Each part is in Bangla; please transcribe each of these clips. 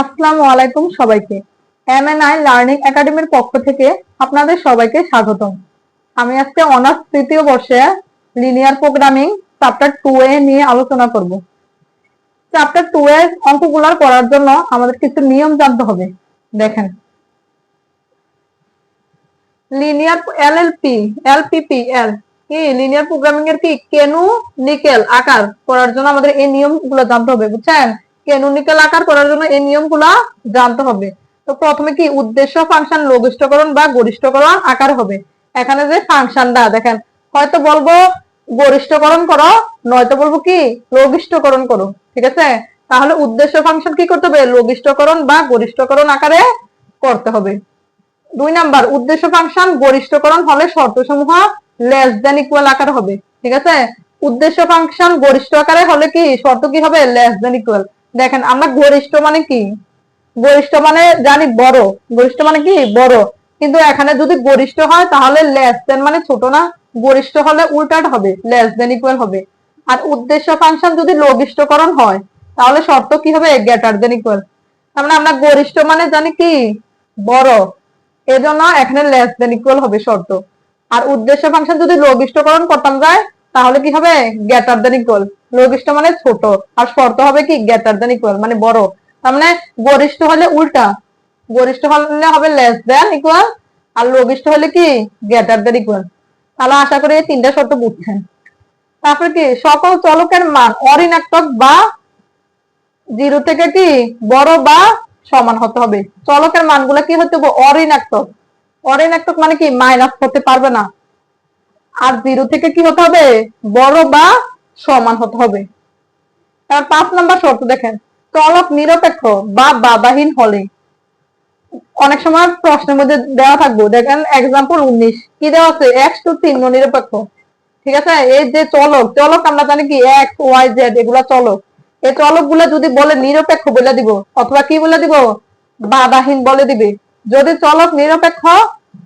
আসসালামু আলাইকুম সবাইকে। এমএনআই লার্নিং একাডেমির পক্ষ থেকে আপনাদের সবাইকে স্বাগতম। আমি আজকে অনার্স তৃতীয় বর্ষে linear programming chapter two A নিয়ে আলোচনা করব। চ্যাপ্টার টু এর অঙ্কগুলার করার জন্য আমাদের কিছু নিয়ম জানতে হবে। দেখেন। লিনিয়ার এলএলপি এলপিপি এল কি? লিনিয়ার প্রোগ্রামিং এর কি? কেনু, নিকেল, আকার করার জন্য আমাদের এই নিয়মগুলো জানতে হবে, বুঝছেন? ক্যানোনিক্যাল আকার করার জন্য এই নিয়মগুলা জানতে হবে। তো প্রথমে কি উদ্দেশ্য ফাংশন লঘিষ্ঠকরণ বা গরিষ্ঠকরণ আকার হবে? এখানে যে ফাংশনটা দেখেন, হয়তো বলব গরিষ্ঠকরণ করো, নয়তো বলব কি লঘিষ্ঠকরণ করো, ঠিক আছে? তাহলে উদ্দেশ্য ফাংশন কি করতে হবে? লঘিষ্ঠকরণ বা গরিষ্ঠকরণ আকারে করতে হবে। দুই নাম্বার, উদ্দেশ্য ফাংশন গরিষ্ঠকরণ হলে শর্ত সমূহ লেস দেন ইকুয়াল আকার হবে, ঠিক আছে? উদ্দেশ্য ফাংশন গরিষ্ঠ আকারে হলে কি, শর্ত কি হবে? লেস দেন ইকুয়াল দেখেন, আমরা গরিষ্ঠ মানে কি? গরিষ্ঠ মানে জানি বড়। গরিষ্ঠ মানে কি? বড়। কিন্তু এখানে যদি গরিষ্ঠ হয়, তাহলে লেস দেন মানে ছোট না। গরিষ্ঠ হলে উল্টাটা হবে লেস দেন ইকুয়াল হবে। আর উদ্দেশ্য ফাংশন যদি লঘিষ্ঠকরণ হয়, তাহলে শর্ত কি হবে? গ্রেটার দেন ইকুয়াল তার মানে আমরা গরিষ্ঠ মানে জানি কি? বড়। এজন্য এখানে লেস দেন ইকুয়াল হবে শর্ত। আর উদ্দেশ্য ফাংশন যদি লঘিষ্ঠকরণ করতাম যায়, তাহলে কি হবে? গ্রেটার দেন ইকুয়াল লঘিষ্ঠ মানে ছোট। আর শর্ত হবে কি? গ্রেটার দেন ইকুয়াল মানে বড়। তার মানে গরিষ্ঠ হলে উল্টা। গরিষ্ঠ হলে হবে লেস দেন ইকুয়াল আর লঘিষ্ঠ হলে কি? গ্রেটার দেন ইকুয়াল তাহলে আশা করি এই তিনটা শর্ত বুঝছেন। তারপরে কি? সকল চলকের মান অঋণাত্মক বা জিরো থেকে কি? বড় বা সমান হতে হবে। চলকের মানগুলো কি হতে হবে? অঋণাত্মক। অঋণাত্মক মানে কি? মাইনাস হতে পারবে না। আর জিরো থেকে কি হতে হবে? বড় বা সমান হতে হবে। তার পাঁচ নাম্বার শর্ত দেখেন চলক নিরপেক্ষ বা বাধাহীন হলে। অনেক সময় প্রশ্নের মধ্যে দেওয়া থাকব, দেখেন এক্সাম্পল উনিশ, কি দেওয়া আছে? এক্স টু চিহ্ন নিরপেক্ষ। ঠিক আছে? এই যে চলক চলক আমরা জানি কি? এক্স ওয়াই জেড এগুলা চলক এই চলকগুলা যদি বলে নিরপেক্ষ বলে দিব, অথবা কি বলে দিব? বাধাহীন বলে দিবে। যদি চলক নিরপেক্ষ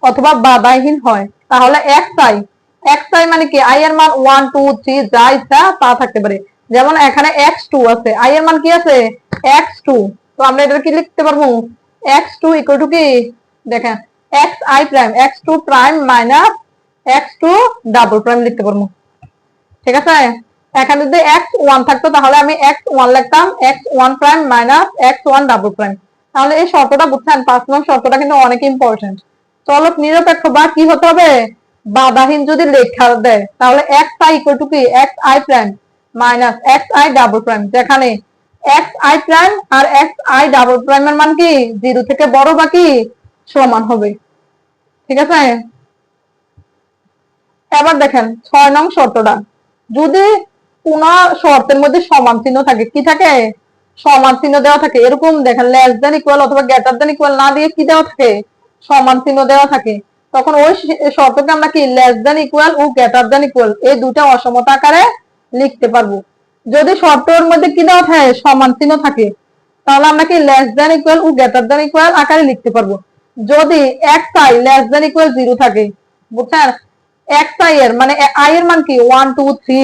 অথবা বাধাহীন হয়, তাহলে এক্স আই এক্স আই মানে কি? আই এর মান ওয়ান টু থ্রি যা ইচ্ছা তা থাকতে পারে। যেমন এখানে এক্স টু আছে। আই এর মান কি আছে? এক্স টু তো আমরা এটা কি লিখতে পারব? এক্স টু ইকুয়াল টু কি? দেখেন X I prime X two prime minus X two double prime লিখতে পারব। ঠিক আছে? এখানে যদি এক্স ওয়ান থাকতো, তাহলে আমি এক্স ওয়ান লিখতাম। X one prime minus X one double prime তাহলে এই শর্তটা বুঝছেন? পাঁচ নং শর্তটা কিন্তু অনেক ইম্পর্টেন্ট চলক নিরপেক্ষ বা কি হতে হবে? বাধাহীন যদি লেখা দেয়, তাহলে এক্স আই ইকুয়াল টু কি? X I prime minus X I double prime যেখানে এক্স আই প্রাইম আর এক্স আই ডাবল প্রাইমের মান কি? জিরো থেকে বড় বা কি? সমান হবে। ঠিক আছে? এবার দেখেন, ছয় নং শর্তটা। যদি কোন শর্তের মধ্যে সমান চিহ্ন থাকে, কি থাকে? সমান চিহ্ন দেওয়া থাকে। এরকম দেখেন লেস দেন ইকুয়াল অথবা গ্রেটার দেন ইকুয়াল না দিয়ে কি দেওয়া থাকে? সমান চিহ্ন দেওয়া থাকে। তখন ওই শর্তকে আমরা কি লেস দেন ইকুয়াল ও গ্রেটার দেন ইকুয়াল এই দুটা অসমতা আকারে লিখতে পারব। যদি শর্তের মধ্যে কি দেওয়া থাকে, সমান চিহ্ন থাকে, তাহলে আমরা কি লেস দেন ইকুয়াল ও গ্রেটার দেন ইকুয়াল আকারে লিখতে পারব। যদি X I less than equal zero থাকে, বুঝছেন? এক্স আই এর মানে আই এর মান কি? ওয়ান টু থ্রি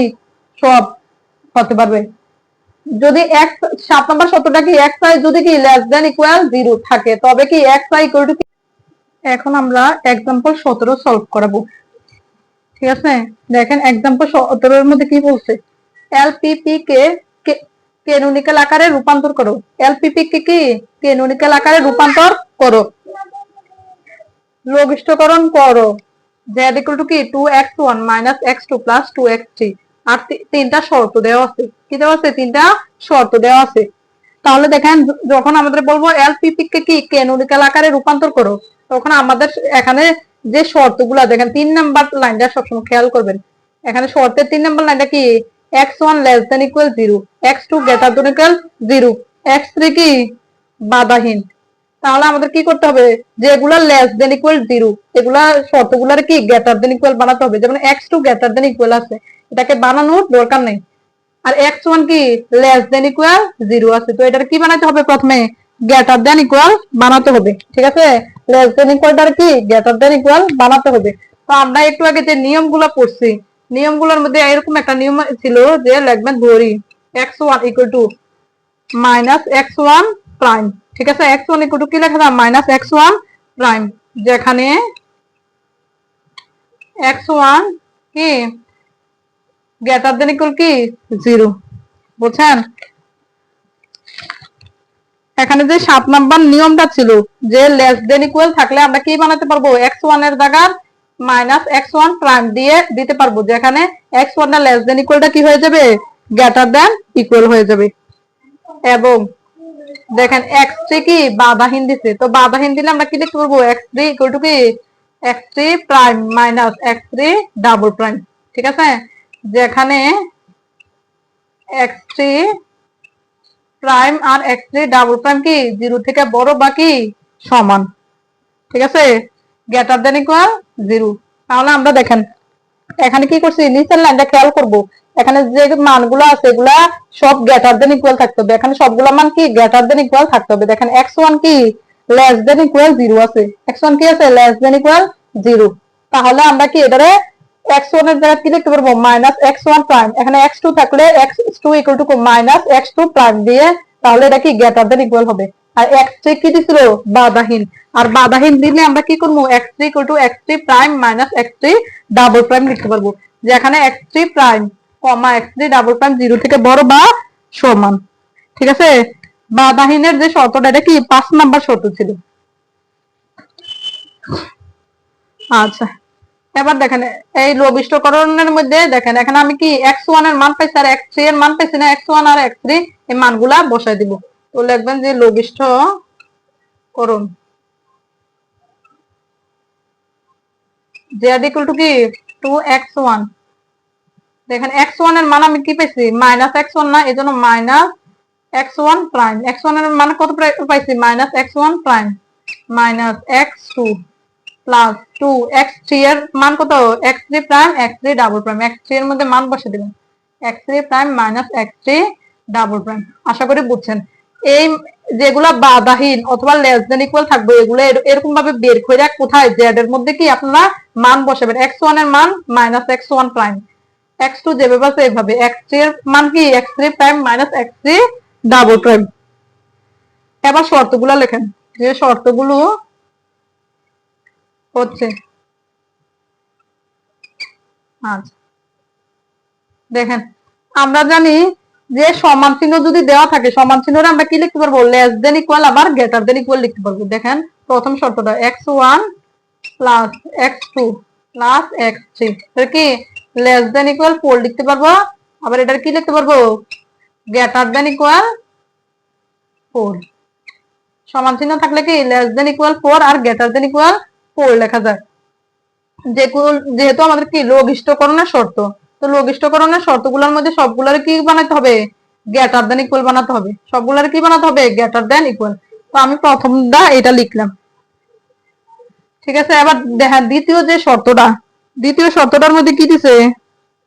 সব হতে পারবে। যদি এক্স সাত নম্বর শর্তটা কি? এক্স আই যদি কি লেস দেন ইকুয়াল জিরো থাকে, তবে কি এক্স আই ইকুয়াল টু এখন আমরা এক্সাম্পল সতেরো সলভ করাবো। ঠিক আছে? দেখেন এক্সাম্পল সতেরোর মধ্যে কি বলছে? এলপিপি কে কেনুনিক্যাল আকারে রূপান্তর করো। এলপিপি কে কি? কেনুনিক্যাল আকারে রূপান্তর করো। লঘিষ্ঠকরণ করো। জেড ইকুয়াল টু কি? Two X one minus X two plus two X three আর তিনটা শর্ত দেওয়া আছে। কি দেওয়া আছে? তিনটা শর্ত দেওয়া আছে। তাহলে দেখেন, যখন আমাদের বলব এলপিপি কে কি? কেনুনিক্যাল আকারে রূপান্তর করো। তখন আমাদের এখানে যে শর্তগুলো দেখেন তিন নাম্বার লাইনটা সবসময় খেয়াল করবেন। এখানে শর্তের তিন নাম্বার লাইনটা কি? X one less than equal zero X two greater than equal zero X three কি? বাধাহীন। তাহলে আমাদের কি করতে হবে? যেগুলা লেস দেন ইকুয়াল জিরো এগুলা শর্তগুলার কি? গ্রেটার দেন ইকুয়াল বানাতে হবে। যেমন X two greater than equal আছে, এটাকে বানানোর দরকার নেই। আর এক্স ওয়ান কি? লেস দেন ইকুয়াল জিরো আছে। তো এটার কি বানাতে হবে? প্রথমে গ্রেটার দেন ইকুয়াল বানাতে হবে। ঠিক আছে? লেস দেন ইকুয়ালটার কি? গ্রেটার দেন ইকুয়াল বানাতে হবে। তো আমরা একটু আগে যে নিয়মগুলো পড়ছি, নিয়মগুলোর মধ্যে এরকম একটা নিয়ম ছিল যে লিখবেন ধরি X equal to minus X one prime ঠিক আছে? এক্স ওয়ান ইকুয়াল টু কি লেখা যায়? মাইনাস এক্স ওয়ান প্রাইম যেখানে এক্স ওয়ান কি? গ্রেটার দেন ইকুয়াল কি? জিরো বুঝছেন? এখানে যে সাত নাম্বার নিয়মটা ছিল, যে লেস দেন ইকুয়াল থাকলে আমরা কি বানাতে পারব? এক্স ওয়ানের জায়গার মাইনাস এক্স ওয়ান প্রাইম দিয়ে দিতে পারব, যেখানে এক্স ওয়ান না লেস দেন ইকুয়ালটা কি হয়ে যাবে? গ্রেটার দেন ইকুয়াল হয়ে যাবে। এবং দেখেন এক্স থ্রি কি? বাধাহীন দিছে তো বাধাহীন দিলে আমরা কি লিখতে পারব? এক্স থ্রি ইকুয়াল টু কি? X three prime minus X three double prime ঠিক আছে? যেখানে এক্স থ্রি প্রাইম আর এক্স থ্রি ডাবল প্রাইম কি? জিরো থেকে বড় বা কি? সমান। ঠিক আছে? গ্রেটার দেন ইকুয়াল জিরো তাহলে আমরা দেখেন, এখানে কি করছি? নিচের লাইনটা খেয়াল করব। এখানে যে মানগুলো আছে, এগুলা সব গ্রেটার দেন ইকুয়াল থাকতে হবে। এখানে সবগুলো মান কি? গ্রেটার দেন ইকুয়াল থাকতে হবে। দেখেন এক্স ওয়ান কি? লেস দেন ইকুয়াল জিরো আছে। এক্স ওয়ান কি আছে? লেস দেন ইকুয়াল জিরো তাহলে আমরা কি এটারে এক্স ওয়ানের জায়গায় কি লিখতে পারব মাইনাস এক্স ওয়ান প্রাইম এখানে এক্স টু থাকলে X two equal to minus X two prime দিয়ে তাহলে এটা কি গ্রেটার দেন ইকুয়াল হবে? আর এক্স থ্রি কি দিছিল? বাধাহীন। আর বাধাহীন দিলে আমরা কি করব? X three equal to X three prime minus X three double prime লিখতে পারব। যেখানে এক্স থ্রি প্রাইম কমা X three double prime zero থেকে বড় বা সমান। ঠিক আছে? বাধাহীনের যে শর্তটা, এটা কি? পাঁচ নাম্বার শর্ত ছিল। আচ্ছা। এবার দেখেন, এই লবিষ্টকরণের মধ্যে দেখেন, এখানে আমি কি এক্স ওয়ানের মান পাইছি আর এক্সের মান পাইছি না? এক্স ওয়ান আর এক্স থ্রি এই মানগুলা বসাই দিব। তো লিখবেন যে লবিষ্ঠ করুন জেড ইকুয়াল টু কি? টু এক্স ওয়ান দেখেন এক্স ওয়ানের মান আমি কি পাইছি? মাইনাস এক্স ওয়ান না এই minus X one prime X ওয়ানের মান কত পাইছি? Minus X one prime minus X two plus two X three এর মান কত? X three prime X three double prime X three এর মধ্যে মান বসে দিবেন X three prime minus X three double prime আশা করি বুঝছেন। এই যেগুলা বাধাহীন অথবা লেস দেন ইকুয়াল থাকবে, এগুলো এরকম ভাবে বের করে কোথায়? জেড এর মধ্যে কি আপনারা মান বসাবেন? এক্স ওয়ানের মান minus X one prime X two যেভাবে আছে এইভাবে এক্স থ্রি এর মান কি? X three prime minus X three double prime এবার শর্তগুলো লেখেন। যে শর্তগুলো হচ্ছে। আচ্ছা। দেখেন, আমরা জানি যে সমান চিহ্ন যদি দেওয়া থাকে, সমান চিহ্নটা আমরা কি লিখতে পারব? লেস দেন ইকুয়াল আবার গ্রেটার দেন ইকুয়াল লিখতে পারব। দেখেন, প্রথম শর্তটা X one plus X two plus X three এটা কি? লেস দেন ইকুয়াল ফোর লিখতে পারব। আবার এটার কি লিখতে পারব? গ্রেটার দেন ইকুয়াল ফোর সমান চিহ্ন থাকলে কি? লেস দেন ইকুয়াল ফোর আর গ্রেটার দেন ইকুয়াল ফোর লেখা যায়। যেহেতু আমাদের কি শর্ত, তো শর্তগুলোর মধ্যে সবগুলোর কি বানাতে হবে? গ্রেটার দেন ইকুয়াল বানাতে হবে। সবগুলোর কি বানাতে হবে? গ্রেটার দেন ইকুয়াল তো আমি প্রথমটা এটা লিখলাম। ঠিক আছে, এবার দেখা, দ্বিতীয় যে শর্তটা, দ্বিতীয় শর্তটার মধ্যে কি দিছে?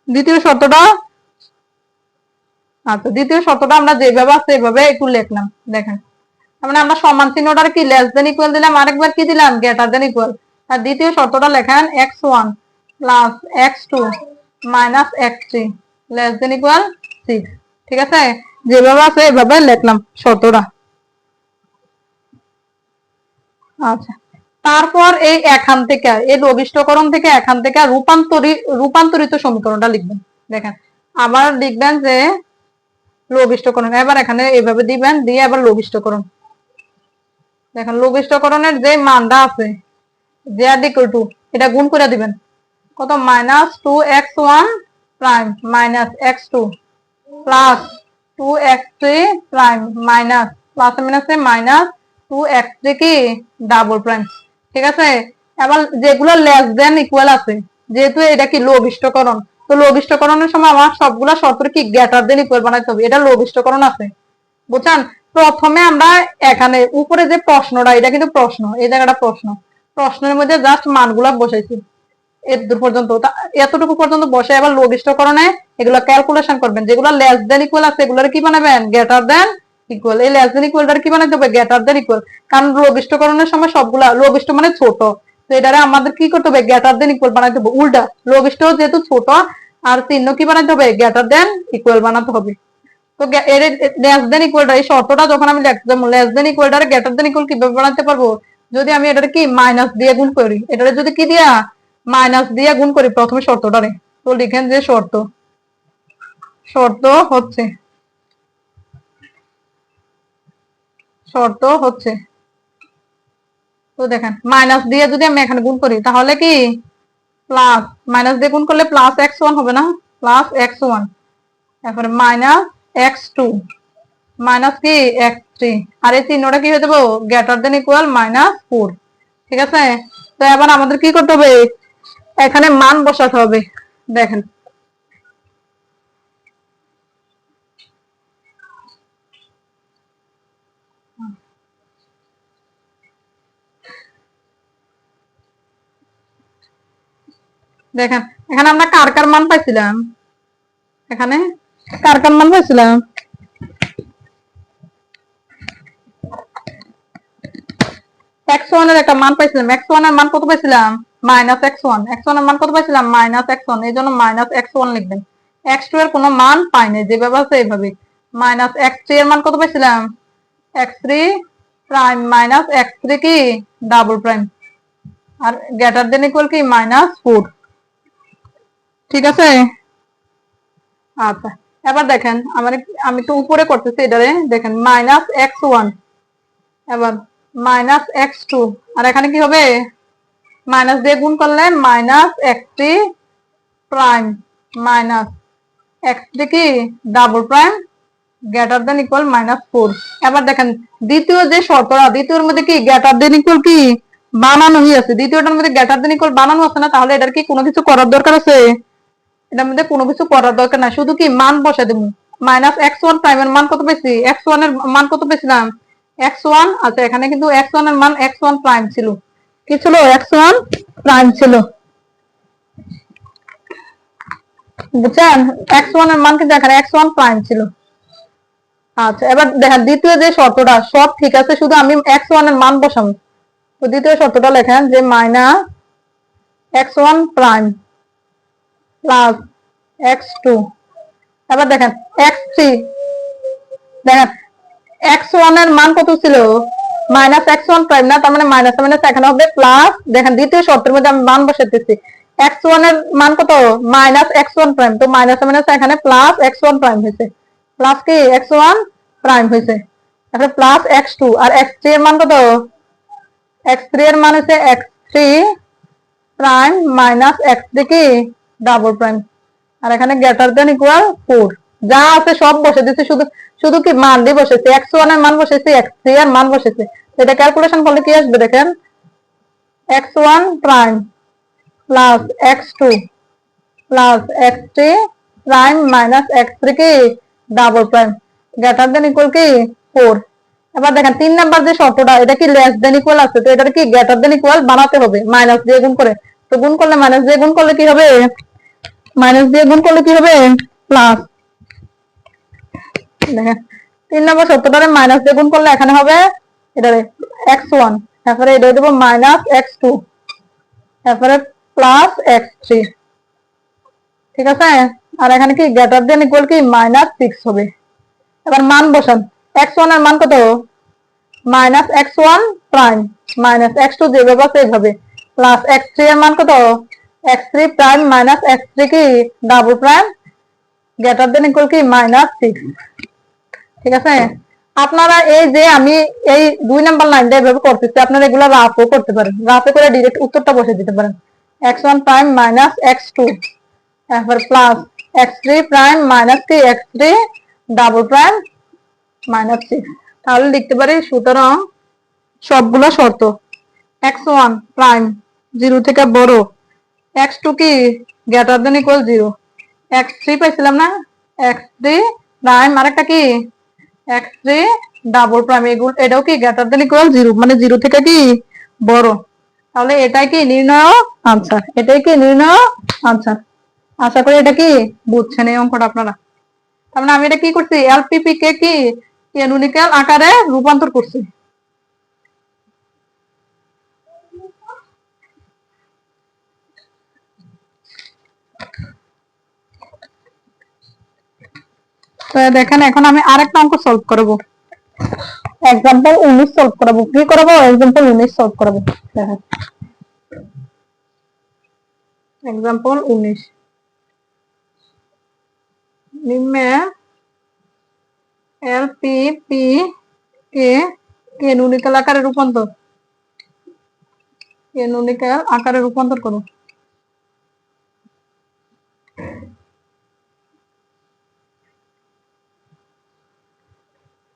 দ্বিতীয় শর্তটা আচ্ছা দ্বিতীয় শর্তটা আমরা যেভাবে আছে, এভাবে একটু লিখলাম। দেখেন। মানে আমরা সমান চিহ্নটার কি? লেস দেন ইকুয়াল দিলাম, আরেকবার কি দিলাম? গ্রেটার দেন ইকুয়াল আর দ্বিতীয় শর্তটা লেখেন X one plus X two minus X three less than equal six ঠিক আছে? যেভাবে আছে এভাবে লিখলাম শর্তটা। আচ্ছা। তারপর এই এখান থেকে, এই লঘিষ্ঠকরণ থেকে এখান থেকে রূপান্তরিত রূপান্তরিত সমীকরণটা লিখবেন। দেখেন, আবার লিখবেন যে লঘিষ্ঠকরণ। এবার এখানে এইভাবে দিবেন, দিয়ে আবার লঘিষ্ঠকরণ। দেখেন লঘিষ্ঠকরণের যে মানটা আছে জেড ইকুয়াল টু এটা গুণ করে দিবেন। কত? Minus two X one prime minus X two plus two X three prime minus plus মাইনাসে মাইনাস টু এক্স থ্রি কি? ডাবল প্রাইম ঠিক আছে? এবার যেগুলো লেস দেন ইকুয়াল আছে, যেহেতু এটা কি লঘিষ্ঠকরণ তো লঘিষ্ঠকরণের সময় আমার সবগুলা শর্ত কি গ্রেটার দেন ইকুয়াল বানাইতে হবে? এটা লঘিষ্ঠকরণ আছে। বুঝছেন? প্রথমে আমরা এখানে উপরে যে প্রশ্নটা, এটা কিন্তু প্রশ্ন, এই জায়গাটা প্রশ্ন। প্রশ্নের মধ্যে জাস্ট মানগুলা বসাইছি। এতদূর পর্যন্ত এতটুকু পর্যন্ত বসে আবার এবার লঘিষ্ঠকরণে এগুলো ক্যালকুলেশন করবেন। যেগুলো লেস দেন ইকুয়াল আছে, এগুলোর কি বানাবেন? গ্রেটার দেন ইকুয়াল এই লেস দেন ইকুয়ালটার কি বানাতে হবে? গ্রেটার দেন ইকুয়াল কারণ লঘিষ্ঠকরণের সময় সবগুলা লঘিষ্ঠ মানে ছোট। তো এটারে আমাদের কি করতে হবে? গ্রেটার দেন ইকুয়াল বানাতে হবে। উল্টা লঘিষ্ঠ যেহেতু ছোট, আর চিহ্ন কি বানাতে হবে? গ্রেটার দেন ইকুয়াল বানাতে হবে। তো এর লেস দেন ইকুয়ালটা এই শর্তটা যখন আমি লিখতাম লেস দেন ইকুয়ালটারে গ্রেটার দেন ইকুয়াল কীভাবে বানাতে পারব? যদি আমি এটারে কি মাইনাস দিয়ে গুণ করি? এটারে যদি কি দিয়া? মাইনাস দিয়ে গুণ করি প্রথমে শর্তটারে তো লিখেন যে শর্ত। শর্ত হচ্ছে শর্ত হচ্ছে, তো দেখেন মাইনাস দিয়ে যদি আমি এখানে গুণ করি, তাহলে কি? প্লাস মাইনাস দিয়ে গুণ করলে প্লাস এক্স ওয়ান হবে না? প্লাস এক্স ওয়ান তারপরে মাইনাস এক্স টু মাইনাস কি? এক্স থ্রি আর এই চিহ্নটা কি হয়ে যাব? Greater than equal minus four ঠিক আছে? তো এবার আমাদের কি করতে হবে? এখানে মান বসাতে হবে। দেখেন। দেখেন, এখানে আমরা কার কার মান পাইছিলাম? এখানে কার কার মান পাইছিলাম এক্স ওয়ানের একটা মান পাইছিলাম। এক্স ওয়ানের মান কত পাইছিলাম? মাইনাস এক্স ওয়ান এক্স ওয়ানের মান কত পাইছিলাম? মাইনাস এক্স ওয়ান এই জন্য মাইনাস এক্স ওয়ান লিখবেন। এক্স টু এর কোনো মান পাই নাই যেভাবে আছে এইভাবে। মাইনাস এক্স থ্রি এর মান কত পাইছিলাম? X three prime minus X three কি? ডাবল প্রাইম আর গ্রেটার দেন ইকুয়াল কি? মাইনাস ফোর ঠিক আছে? আচ্ছা। এবার দেখেন, আমার আমি একটু উপরে করতেছি এটারে, দেখেন মাইনাস এক্স ওয়ান এবার মাইনাস এক্স টু আর এখানে কি হবে? মাইনাস দিয়ে গুণ করলে minus X three prime minus X three কি? Double prime greater than equal minus four এবার দেখেন, দ্বিতীয় যে শর্তটা দ্বিতীয়র মধ্যে কি গ্রেটার দেন ইকুয়াল কি? বানানোই আছে। দ্বিতীয়টার মধ্যে গ্রেটার দেন ইকুয়াল বানানো আছে না, তাহলে এটার কি কোনো কিছু করার দরকার আছে? এটার মধ্যে কোনো কিছু করার দরকার নাই। শুধু কি মান বসা দেবো? মাইনাস এক্স ওয়ান প্রাইমের মান কত পেয়েছি? এক্স ওয়ানের মান কত পেয়েছিলাম? এক্স ওয়ান আচ্ছা এখানে কিন্তু এক্স ওয়ানের মান এক্স ওয়ান প্রাইম ছিল। কি ছিল? এক্স ওয়ান প্রাইম ছিল। বুঝছেন? এক্স ওয়ানের মান কিন্তু এখানে এক্স ওয়ান প্রাইম ছিল। আচ্ছা এবার দেখেন, দ্বিতীয় যে শর্তটা, সব ঠিক আছে, শুধু আমি এক্স ওয়ানের মান বসাবো। তো দ্বিতীয় শর্তটা লেখেন যে minus X one prime plus X two এবার দেখেন এক্স থ্রি দেখেন এক্স ওয়ানের মান কত ছিল? মাইনাস এক্স ওয়ান প্রাইম না, তার মানে মাইনাস মাইনাস এখানে হবে প্লাস দেখেন দ্বিতীয় শর্তের মধ্যে আমি মান বসাতেছি এক্স ওয়ানের মান কত? মাইনাস এক্স ওয়ান প্রাইম তো মাইনাস মাইনাস এখানে প্লাস এক্স ওয়ান প্রাইম হয়েছে। প্লাস কি? এক্স ওয়ান প্রাইম হয়েছে। তারপরে প্লাস এক্স টু আর এক্স থ্রি এর মান কত? এক্স থ্রি এর মান হচ্ছে X three prime minus X three কি? ডাবল প্রাইম আর এখানে গ্রেটার দেন ইকুয়াল ফোর যা আছে সব বসে দিচ্ছে শুধু শুধু কি মান দিয়ে বসেছে? এক্স ওয়ানের মান বসেছে এক্স থ্রি এর মান বসেছে। এটা ক্যালকুলেশন করলে কি আসবে দেখেন? X one prime plus X two plus X three prime minus X three কি double prime greater than equal কি? ফোর এবার দেখেন, তিন নাম্বার যে শর্তটা, এটা কি লেস দেন ইকুয়াল আছে? তো এটা কি গ্রেটার দেন ইকুয়াল বানাতে হবে মাইনাস দিয়ে গুণ করে। তো গুণ করলে মাইনাস দিয়ে গুণ করলে কি হবে? মাইনাস দিয়ে গুণ করলে কি হবে? প্লাস তিন নম্বর সত্যটারে মাইনাস দিয়ে গুণ করলে এখানে হবে এটারে এক্স ওয়ান তারপরে এটা দেবো মাইনাস এক্স টু তারপরে প্লাস এক্স থ্রি ঠিক আছে? আর এখানে কি গ্রেটার দেন ইকুয়াল কি? মাইনাস সিক্স হবে। এবার মান বসান। এক্স ওয়ানের মান কত? Minus x one prime minus x two যেভাবে এইভাবে প্লাস এক্স থ্রি এর মান কত? X three prime minus x three কি? Double prime greater than equal কি? মাইনাস সিক্স ঠিক আছে? আপনারা এই যে আমি এই দুই নাম্বার লাইনটা এভাবে করতেছি, আপনারা এগুলো রাফও করতে পারেন। রাফে করে ডিরেক্ট উত্তরটা বসে দিতে পারেন। X one prime minus x two তারপর plus x three prime minus কি? X three double prime minus six তাহলে লিখতে পারি সুতরাং সবগুলো শর্ত। এক্স ওয়ান প্রাইম জিরো থেকে বড় এক্স টু কি? Greater than equal zero x three পাইছিলাম না? এক্স থ্রি প্রাইম আরেকটা কি? এক্স থ্রি ডাবল প্রাইম এগুলো, এটাও কি গ্রেটার দেন ইকুয়াল জিরো মানে জিরো থেকে কি? বড়। তাহলে এটাই কি নির্ণয় আনসার এটাই কি নির্ণয় আনসার আশা করি এটা কি বুঝছেন এই অঙ্কটা আপনারা। তার মানে আমি এটা কি করছি? এলপিপি কে কি? ক্যানোনিক্যাল আকারে রূপান্তর করছি। দেখেন, এখন আমি আরেকটা অঙ্ক সলভ করব। এক্সাম্পল উনিশ সলভ কি এক্সাম্পল উনিশ সলভ দেখেন। এক্সাম্পল উনিশ নিম্নে এল পি পি কে কে নুনিকাল আকারে রূপান্তর। কে নুনিকাল আকারে রূপান্তর করো।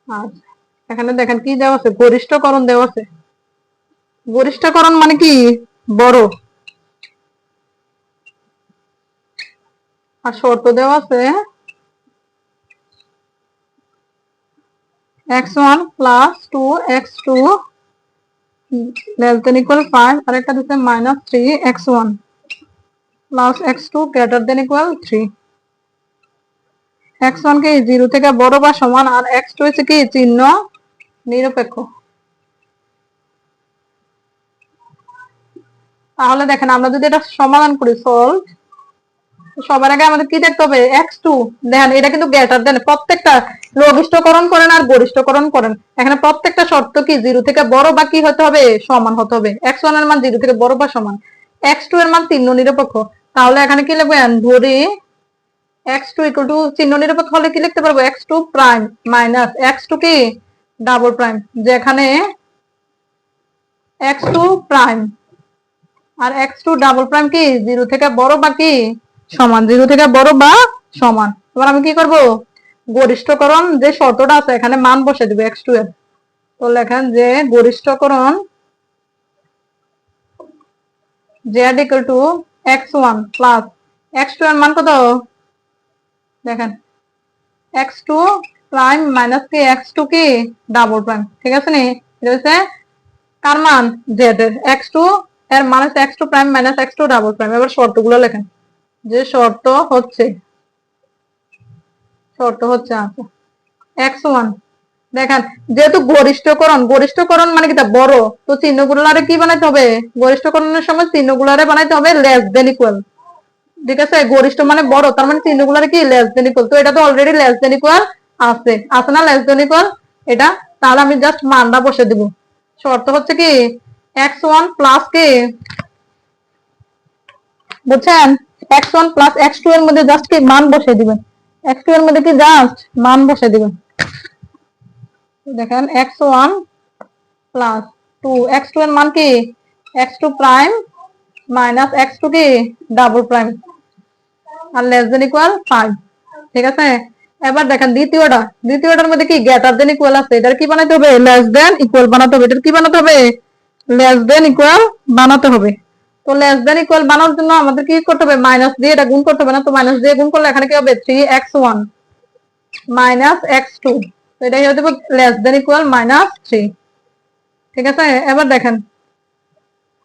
আচ্ছা এখানে দেখেন কি দেওয়া আছে? গরিষ্ঠকরণ দেওয়া আছে। গরিষ্ঠকরণ মানে কি? বড়। আর শর্ত দেওয়া আছে, x one plus two, x two than equal five আর একটা দিচ্ছে minus three, x one plus x two greater than equal three x one কি? থেকে বড় বা সমান, আর এক্স টু হচ্ছে কি? চিহ্ন নিরপেক্ষ। তাহলে দেখেন, আমরা যদি এটা সমাধান করি সলভ সবার আগে আমাদের কি দেখতে হবে? এক্স টু দেখেন, এটা কিন্তু গ্রেটার দেন প্রত্যেকটা লঘিষ্ঠকরণ করেন আর গরিষ্ঠকরণ করেন। এখানে প্রত্যেকটা শর্ত কি? জিরো থেকে বড় বা কি হতে হবে? সমান হতে হবে। এক্সের মান জিরো থেকে বড় বা সমান। এক্স টু এর মান চিহ্ন নিরপেক্ষ। তাহলে এখানে কি লিখবেন? ধরি এক্স টু ইকুয়াল টু চিহ্ন নিরপেক্ষ হলে কি লিখতে পারব? X two prime minus x two কি? ডাবল প্রাইম যেখানে এক্স টু প্রাইম আর এক্স টু ডাবল প্রাইম কি? জিরো থেকে বড় বা কি? সমান। জিরো থেকে বড় বা সমান। এবার আমি কি করব? গরিষ্ঠকরণ যে শর্তটা আছে, এখানে মান বসে দিব এক্স টু এর। তো লেখেন যে গরিষ্ঠকরণ z equal to x one plus x two এর মান কত? দেখেন এক্স টু প্রাইম মাইনাস কি এক্স টু কি? ডাবল প্রাইম ঠিক আছে নি? এটা হচ্ছে কার মান জেড এর। এক্স টু এর হচ্ছে x two prime minus x two double prime এবার শর্তগুলো লেখেন। যে শর্ত হচ্ছে শর্ত হচ্ছে আচ্ছা এক্স ওয়ান দেখেন, যেহেতু গরিষ্ঠকরণ গরিষ্ঠকরণ মানে কি বড়। তো চিহ্নগুলারে কি বানাইতে হবে? গরিষ্ঠকরণের সময় চিহ্নগুলারে বানাইতে হবে লেস দেন ইকুয়াল ঠিক আছে? গরিষ্ঠ মানে বড়, তার মানে চিহ্নগুলারে কি লেস দেন ইকুয়াল তো এটা তো অলরেডি লেস দেন ইকুয়াল আছে। আছে না লেস দেন ইকুয়াল এটা? তাহলে আমি জাস্ট মানটা বসে দিব। শর্ত হচ্ছে কি এক্স ওয়ান প্লাস কি? বুঝছেন? X one plus x two এর মধ্যে জাস্ট কি মান বসে দিবেন। এক্স টু এর মধ্যে কি জাস্ট মান বসে দিবেন। দেখেন x one plus two x two এর মান কি? X two prime minus x two কি? ডাবল প্রাইম আর লেস দেন ইকুয়াল ফাইভ ঠিক আছে? এবার দেখেন দ্বিতীয়টা দ্বিতীয়টার মধ্যে কি গ্রেটার দেন ইকুয়াল আছে? এটার কি বানাতে হবে? লেস দেন ইকুয়াল বানাতে হবে। এটার কি বানাতে হবে? লেস দেন ইকুয়াল বানাতে হবে। তো লেস দেন ইকুয়াল বানানোর জন্য আমাদের কি করতে হবে? মাইনাস দিয়ে এটা গুণ করতে হবে না? তো মাইনাস দিয়ে গুণ করলে এখানে কি হবে? Three x one minus x two তো এটাই হয়ে যাবে less than equal minus three ঠিক আছে? এবার দেখেন।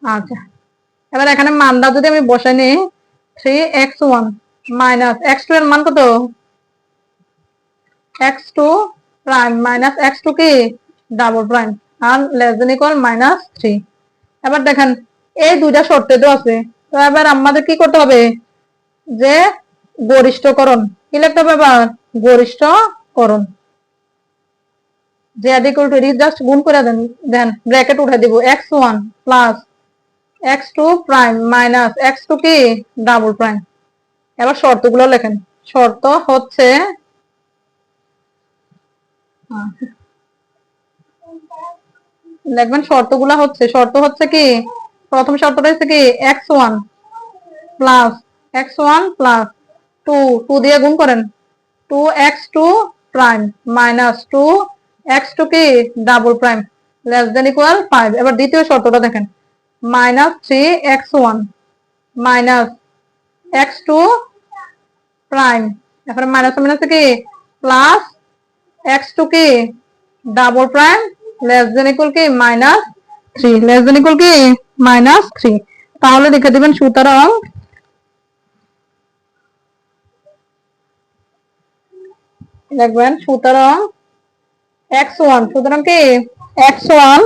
আচ্ছা। এবার এখানে মানটা যদি আমি বসাই নিই three x one minus x two এর মান কত? X two prime minus x two কি? ডাবল প্রাইম আর লেস ইকুয়াল মাইনাস থ্রি এবার দেখেন, এই দুইটা শর্তে তো আছে। তো এবার আমাদের কি করতে হবে? যে গরিষ্ঠকরণ, কি লিখতে হবে এবার? গরিষ্ঠকরণ। যে ইকুয়াল টু জাস্ট গুণ করে দেন। দেন ব্র্যাকেট উঠে দিব x one plus x two prime minus x two কি? ডাবল প্রাইম এবার শর্তগুলো লেখেন। শর্ত হচ্ছে লিখবেন শর্তগুলো হচ্ছে, শর্ত হচ্ছে কি, প্রথম শর্তটা হচ্ছে কি x one plus x one plus two two দিয়ে গুণ করেন। Two x two prime minus two x two কি double prime less than equal five এবার দ্বিতীয় শর্তটা দেখেন minus three x one minus x two prime এখন মাইনাস মাইনাস কি? প্লাস এক্স টু কি? Double prime less than equal কি? Minus three less than equal কি? মাইনাস থ্রি তাহলে লিখে দিবেন সুতরাং লিখবেন সুতরাং এক্স ওয়ান সুতরাং কি? এক্স ওয়ান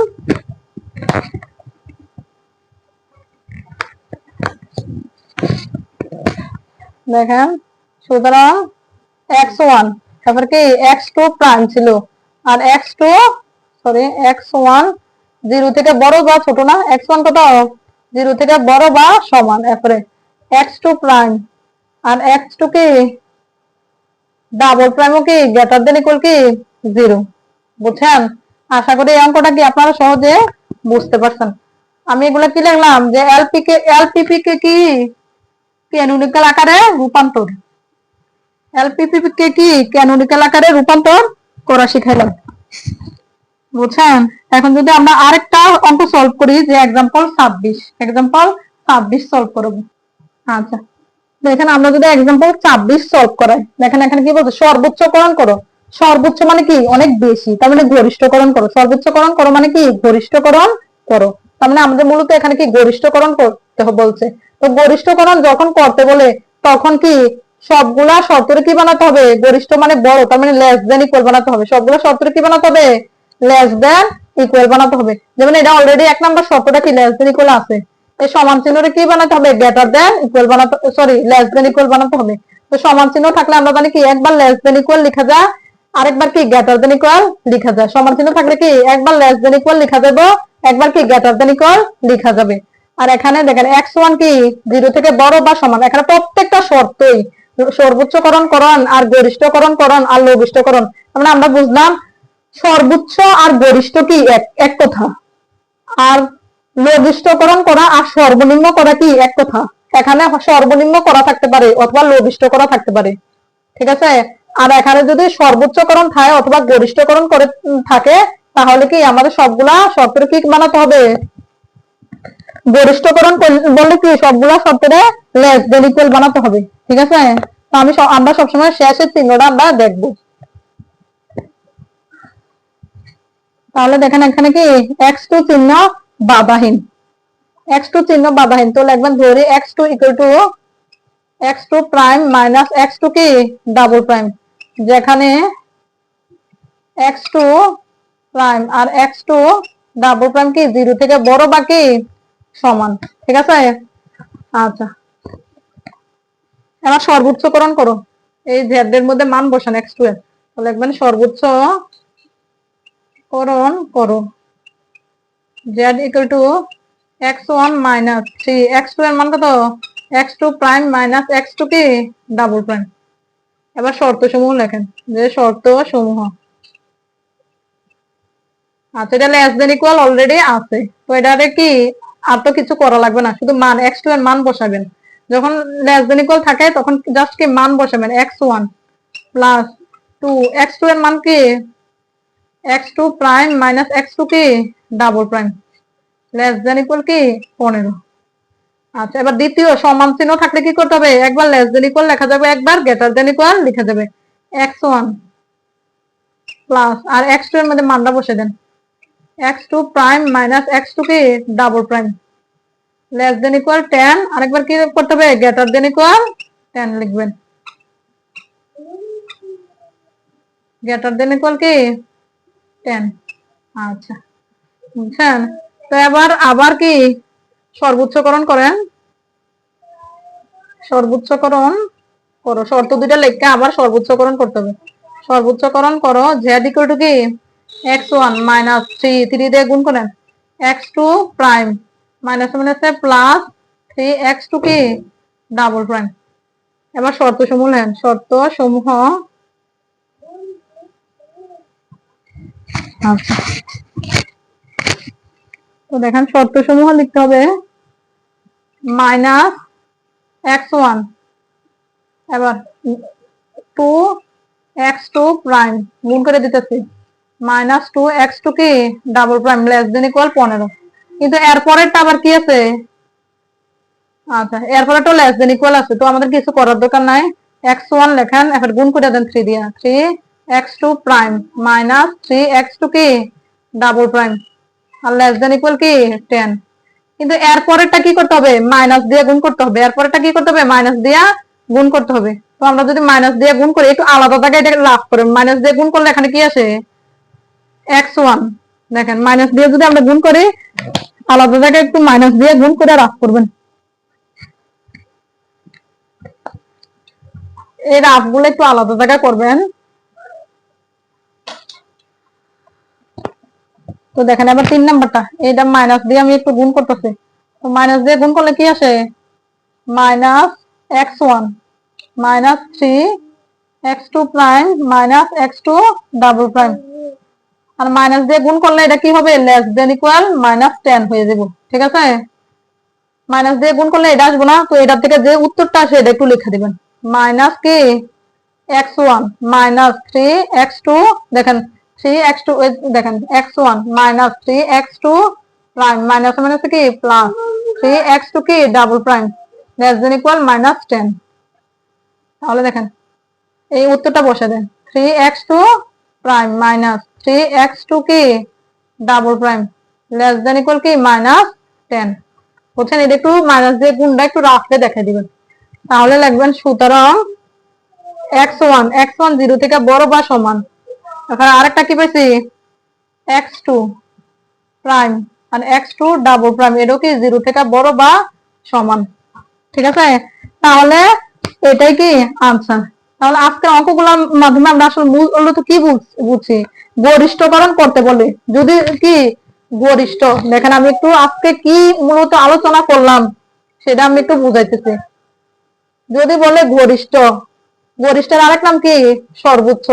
দেখেন সুতরাং এক্স ওয়ান তারপর কি? এক্স টু প্রাইম ছিল। আর x two sorry x one zero থেকে বড় বা ছোট না এক্স ওয়ান কত জিরো থেকে বড় বা সমান, এরপরে এক্স টু প্রাইম আর এক্স টু কি? ডাবল প্রাইমও কি? গ্রেটার দেন ইকুয়াল কি? জিরো বুঝছেন? আশা করি এই অঙ্কটা কি আপনারা সহজে বুঝতে পারছেন। আমি এগুলো কি লিখলাম? যে এলপি কে এলপিপি কে? কি? ক্যানোনিক্যাল আকারে রূপান্তর। কে ক্যানোনিক্যাল আকারে রূপান্তর করা শিখাইলাম? বুঝছেন? এখন যদি আমরা আরেকটা অঙ্ক সলভ করি, যে এক্সাম্পল ছাব্বিশ এক্সাম্পল ছাব্বিশ সলভ আচ্ছা দেখেন আমরা যদি এক্সাম্পল ছাব্বিশ সলভ করাই, দেখেন এখানে কি বলছে? সর্বোচ্চকরণ করো। সর্বোচ্চ মানে কি? অনেক বেশি। তার মানে গরিষ্ঠকরণ করো। সর্বোচ্চকরণ করো মানে কি? গরিষ্ঠকরণ করো। তার মানে আমাদের মূলত এখানে কি? গরিষ্ঠকরণ করতে বলছে। তো গরিষ্ঠকরণ যখন করতে বলে, তখন কি সবগুলা শর্তের কি বানাতে হবে? গরিষ্ঠ মানে বড়, তার মানে লেস দেন ইকুয়াল বানাতে হবে। সবগুলো শর্তের কি বানাতে হবে? লেস দেন ইকুয়াল বানাতে হবে। যেমন এটা অলরেডি এক নাম্বার শর্তটা কি লেস দেন ইকুয়াল আছে? এই সমান চিহ্নটা কি বানাতে হবে? গ্রেটার দেন ইকুয়াল বানাতে সরি লেস দেন ইকুয়াল বানাতে হবে। তো সমান চিহ্ন থাকলে আমরা জানি কি, একবার লেস দেন ইকুয়াল লেখা যায়, আরেকবার কি গ্রেটার দেন ইকুয়াল লেখা যায়। সমান চিহ্ন থাকলে কি, একবার লেস দেন ইকুয়াল লেখা যাবে, একবার কি গ্রেটার দেন ইকুয়াল লেখা যাবে। আর এখানে দেখেন এক্স ওয়ান কি জিরো থেকে বড় বা সমান? এখানে প্রত্যেকটা শর্তই সর্বোচ্চকরণ করণ আর গরিষ্ঠকরণ করণ আর লঘিষ্ঠকরণ। মানে আমরা বুঝলাম সর্বোচ্চ আর গরিষ্ঠ কি? এক এক কথা। আর লঘিষ্ঠকরণ করা আর সর্বনিম্ন করা কি? এক কথা। এখানে সর্বনিম্ন করা থাকতে পারে অথবা লঘিষ্ঠ করা থাকতে পারে। ঠিক আছে? আর এখানে যদি সর্বোচ্চকরণ থাকে অথবা গরিষ্ঠকরণ করে থাকে, তাহলে কি আমাদের সবগুলা শর্তের কি বানাতে হবে? গরিষ্ঠকরণ বললে কি সবগুলা শর্তের লেস দেন ইকুয়াল বানাতে হবে? ঠিক আছে? তো আমি আমরা সবসময় শেষের চিহ্নটা আমরা দেখব। তাহলে দেখেন এখানে কি? এক্স টু চিহ্ন বাধাহীন এক্স টু চিহ্ন বাধাহীন তো লিখবেন ধরি x two equal to x two prime minus x two কি? ডাবল প্রাইম যেখানে এক্স টু প্রাইম আর এক্স টু ডাবল প্রাইম কি? জিরো থেকে বড় বাকি সমান। ঠিক আছে? আচ্ছা। এবার সর্বোচ্চকরণ করো। এই জেড এর মধ্যে মান বসান এক্স টু এর তাহলে লিখবেন সর্বোচ্চ করণ করো। Z equal to x one minus three x two এর মান কত? X two prime minus x two কি? ডাবল প্রাইম এবার শর্ত সমূহ লেখেন, যে শর্ত সমূহ আচ্ছা এটা লেস দেন ইকুয়াল অলরেডি আছে। তো এটারে কি আর তো কিছু করা লাগবে না, শুধু মান এক্স টু এর মান বসাবেন। যখন লেস দেন ইকুয়াল থাকে, তখন জাস্ট কি মান বসাবেন x one plus two x two এর মান কি? X two prime minus x two কি? Double prime less than equal কি? পনেরো। আচ্ছা এবার দ্বিতীয় সমান চিহ্ন থাকলে কি করতে হবে? একবার লেস দেন ইকুয়াল লেখা যাবে, একবার গ্রেটার দেন ইকুয়াল লেখা যাবে। এক্স ওয়ান প্লাস আর এক্স টু এর মধ্যে মানটা বসে দেন। X two prime minus x two কি? Double prime less than equal ten আরেকবার কি করতে হবে? গ্রেটার দেন ইকুয়াল টেন লিখবেন। গ্রেটার দেন ইকুয়াল কি? টেন আচ্ছা। বুঝছেন? তো এবার আবার কি? সর্বোচ্চকরণ করেন। সর্বোচ্চকরণ করো। শর্ত দুইটা লেখকে আবার সর্বোচ্চকরণ করতে হবে। সর্বোচ্চকরণ করো। জেড ইকুয়াল টু কি? X one minus three three দিয়ে গুণ করেন। এক্স টু প্রাইম মাইনাস মাইনাসে প্লাস থ্রি এক্স টু কি ডাবল প্রাইম এবার শর্ত সমূহ লেন শর্ত সমূহ আচ্ছা। তো দেখেন শর্ত সমূহ লিখতে হবে মাইনাস এক্স ওয়ান এবার টু এক্স টু প্রাইম গুণ করে দিতেছি। মাইনাস টু এক্স টু কি double prime less than equal পনেরো। কিন্তু এর পরেরটা আবার কি আছে? আচ্ছা এরপরে তো লেস দেন ইকুয়াল আছে। তো আমাদের কিছু করার দরকার নাই। এক্স ওয়ান লেখেন এবার গুণ করে দেন থ্রি দিয়া। Three x two prime minus three x two কি? ডাবল প্রাইম আর লেস দেন ইকুয়াল কি? টেন কিন্তু এর পরেরটা কি করতে হবে? মাইনাস দিয়ে গুণ করতে হবে। এর পরেরটা কি করতে হবে? মাইনাস দিয়ে গুণ করতে হবে। তো আমরা যদি মাইনাস দিয়ে গুণ করি, একটু আলাদা জায়গায় এটা লাভ করে মাইনাস দিয়ে গুণ করলে এখানে কি আসে? এক্স ওয়ান দেখেন মাইনাস দিয়ে যদি আমরা গুণ করি আলাদাটাকে একটু মাইনাস দিয়ে গুণ করে রাফ করবেন। এই রাফগুলো একটু আলাদা জায়গা করবেন। তো দেখেন এবার তিন নাম্বারটা এটা মাইনাস দিয়ে আমি একটু গুণ করতেছি। তো মাইনাস দিয়ে গুণ করলে কি আসে? Minus x one minus three x two prime minus x two double prime আর মাইনাস দিয়ে গুণ করলে এটা কি হবে? Less than equal minus ten হয়ে যাব। ঠিক আছে? মাইনাস দিয়ে গুণ করলে এটা আসব না। তো এটার থেকে যে উত্তরটা আসে, এটা একটু লিখে দিবেন। মাইনাস কি? X one minus three x two দেখেন থ্রি এক্স টু দেখেন x one minus three x two prime minus minus কি? প্লাস থ্রি এক্স টু কি? Double prime less than equal minus ten তাহলে দেখেন, এই উত্তরটা বসে দেন। Three x two prime minus three x two কি? Double prime less than equal কি? মাইনাস টেন বুঝছেন? এটা একটু মাইনাস দিয়ে গুণটা একটু রাখলে দেখে দিবেন। তাহলে লিখবেন সুতরাং x one x one zero থেকে বড় বা সমান। এখানে আরেকটা কি পেয়েছি? এক্স টু প্রাইম আর এক্স টু ডাবল প্রাইম এটাও কি জিরো থেকে বড় বা সমান? ঠিক আছে? তাহলে এটাই কি আনসার তাহলে আজকের অঙ্কগুলোর মাধ্যমে আমরা আসলে মূলত কি বুঝ- বুঝছি? গরিষ্ঠকরণ করতে বলে। যদি কি গরিষ্ঠ? দেখেন আমি একটু আজকে কি মূলত আলোচনা করলাম, সেটা আমি একটু বুঝাইতেছি। যদি বলে গরিষ্ঠ, গরিষ্ঠের আরেক নাম কি? সর্বোচ্চ।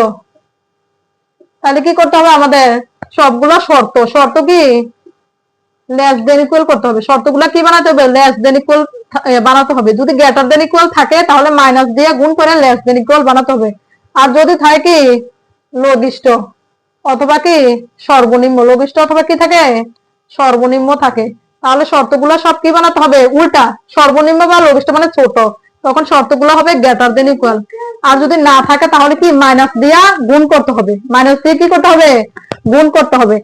তাহলে কি করতে হবে আমাদের? সবগুলো শর্ত। শর্ত কি? লেস দেন ইকুয়াল করতে হবে। শর্তগুলো কি বানাতে হবে? লেস দেন ইকুয়াল বানাতে হবে। যদি গ্রেটার দেন ইকুয়াল থাকে, তাহলে মাইনাস দিয়ে গুণ করে লেস দেন ইকুয়াল বানাতে হবে। আর যদি থাকে কি? লঘিষ্ঠ। অথবা কি? সর্বনিম্ন। লঘিষ্ঠ অথবা কি থাকে? সর্বনিম্ন থাকে। তাহলে শর্তগুলো সব কি বানাতে হবে? উল্টা। সর্বনিম্ন বা লঘিষ্ঠ মানে ছোট। তখন শর্তগুলো হবে গ্রেটার দেন ইকুয়াল আর যদি না থাকে, তাহলে কি? মাইনাস দিয়া গুণ করতে হবে। মাইনাস দিয়ে কি করতে হবে? গুণ করতে হবে।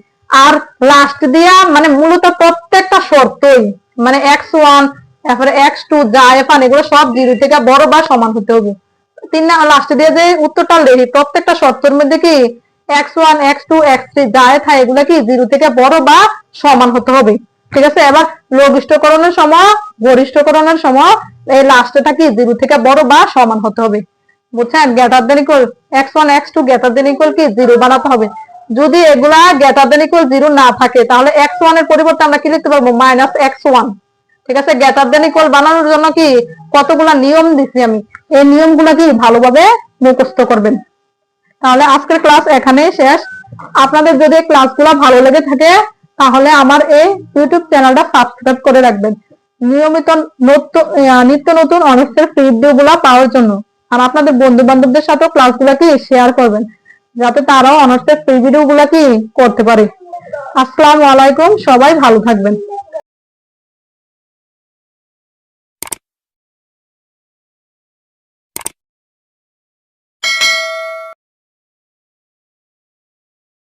আর লাস্ট দিয়া মানে মূলত প্রত্যেকটা শর্তই মানে এক্স ওয়ান তারপরে এক্স টু যা এফান এগুলো সব জিরো থেকে বড় বা সমান হতে হবে। তিন না লাস্ট দিয়ে যে উত্তরটা লিখি প্রত্যেকটা শর্তের মধ্যে কি x one x two x three যা থাকে এগুলো কি জিরো থেকে বড় বা সমান হতে হবে। ঠিক আছে? এবার লঘিষ্ঠকরণের সময়, গরিষ্ঠকরণের সময়, এই লাস্টটা কি জিরো থেকে বড় বা সমান হতে হবে। বুঝছেন? Greater than equal x one x two greater than equal কি জিরো বানাতে হবে। যদি এগুলা গ্রেটার দেন ইকুয়াল জিরো না থাকে, তাহলে এক্স ওয়ানের পরিবর্তে আমরা কি লিখতে পারব? মাইনাস এক্স ওয়ান ঠিক আছে গ্রেটার দেন ইকুয়াল বানানোর জন্য কি কতগুলা নিয়ম দিছি আমি? এই নিয়মগুলা কি ভালোভাবে মুখস্থ করবেন? তাহলে আজকের ক্লাস এখানেই শেষ। আপনাদের যদি ক্লাসগুলো ভালো লেগে থাকে, তাহলে আমার এই ইউটিউব চ্যানেলটা সাবস্ক্রাইব করে রাখবেন। নিয়মিত নিত্য নতুন অনেকের ফ্রি ভিডিওগুলো পাওয়ার জন্য। আর আপনাদের বন্ধু বান্ধবদের সাথেও ক্লাসগুলো কি শেয়ার করবেন, যাতে তারাও অনার্সের ফ্রি ভিডিওগুলো কি করতে পারে। আসসালামু আলাইকুম, সবাই ভালো থাকবেন।